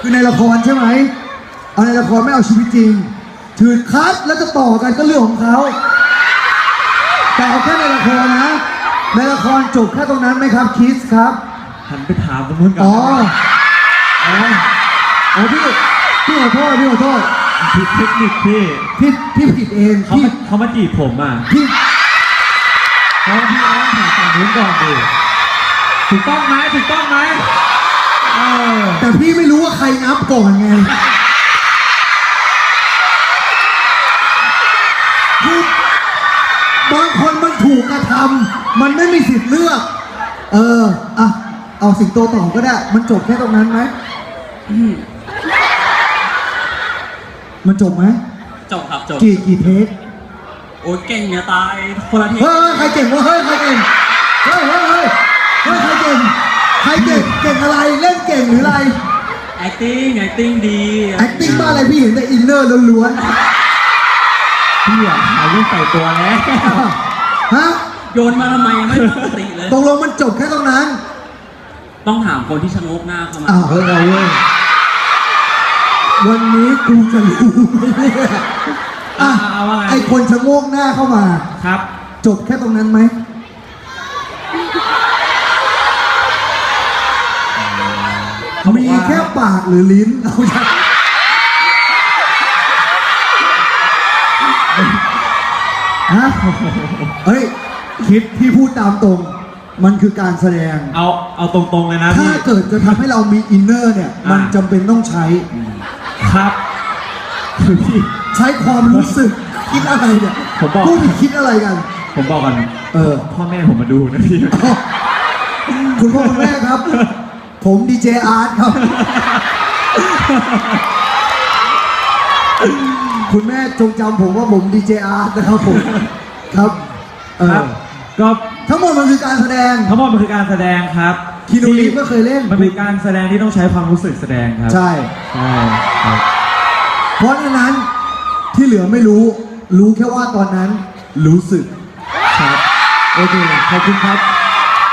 คือในละครใช่ไหมเอาในละครไม่เอาชีวิตจริง ถือคัดแล้วจะต่อกันก็เรื่องของเขา แต่เอาแค่ในละครนะ ในละครจบแค่ตรงนั้นไหมครับคิสครับหันไปถามตรงนู้นก่อนอ๋ออ๋ออ๋อพี่พี่ขอโทษพี่ขอโทษผิดเทคนิคพี่พี่พี่ผิดเองเขาพี่มาเขามาจีบผมอะพี่เขาพี่น้องถามฝั่งนู้นก่อนดิถูกต้องไหมถูกต้องไหมเออ แต่พี่ไม่รู้ว่าใครนับก่อนไงคือบางคนมันถูกกระทำมันไม่มีสิทธิ์เลือก เอออะเอาสิงโตต่อก็ได้ มันจบแค่ตรงนั้นไหมมันจบไหมจบครับจบกี่กี่เทคโอ้ยเก่งเนี่ยตายคนละทีเฮ้ยใครเก่งวะเฮ้ยใครเก่งเฮ้ยเฮ้ย เก่งเก่งอะไรเล่นเก่งหรืออะไร acting acting ดี acting บ้าอะไรพี่เห็นแต่อินเนอร์ล้วนพี่อะถ่ายรูปใส่ตัวแล้วๆฮะโยนมาทำไมยังไม่ปกติเลย ตกลงมันจบแค่ตรงนั้น ต้องถามคนที่ชะโงกหน้าเข้ามาอ้าวเฮ้ยเอาเว้ยวันนี้กูจะรู้ไหมเนี่ยอะเอาว่าไงไอคนชะโงกหน้าเข้ามา ครับ จบแค่ตรงนั้นไหม เขาบอกมีว่า แค่ปากหรือลิ้นเอาใช่ฮะเฮ้ย คิดที่พูดตามตรง มันคือการแสดง เอาเอาตรงๆเลยนะถ้าพี่ เกิดจะทำให้เรามีอินเนอร์เนี่ยมันอ่าจำเป็นต้องใช้ ครับคือพี่ ใช้ความรู้สึก คิดอะไรเนี่ยผมบอก พูดผิดคิดอะไรกัน ผมบอกกันเออ พ่อแม่ผมมาดูนะพี่ คุณพ่อคุณแม่ครับ ผมดีเจอาร์ตครับ คุณแม่จงจำผมว่าผมดีเจอาร์ตนะครับผมครับเอครัอบก็ทั้งหมดมันคือการแสดง ทั้งหมดมันคือการแสดงครับคีโนรีฟก็เคยเล่น มันเป็นการแสดงที่ต้องใช้ความรู้สึกแสดงครับใช่ ใช่ครับเพราะฉะนั้นที่เหลือไม่รู้ รู้แค่ว่าตอนนั้นรู้สึก ครับ โอเค ขอบคุณครับ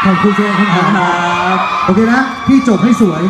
ขอบคุณเจ้าคำถามครับ โอเคนะ พี่จบให้สวย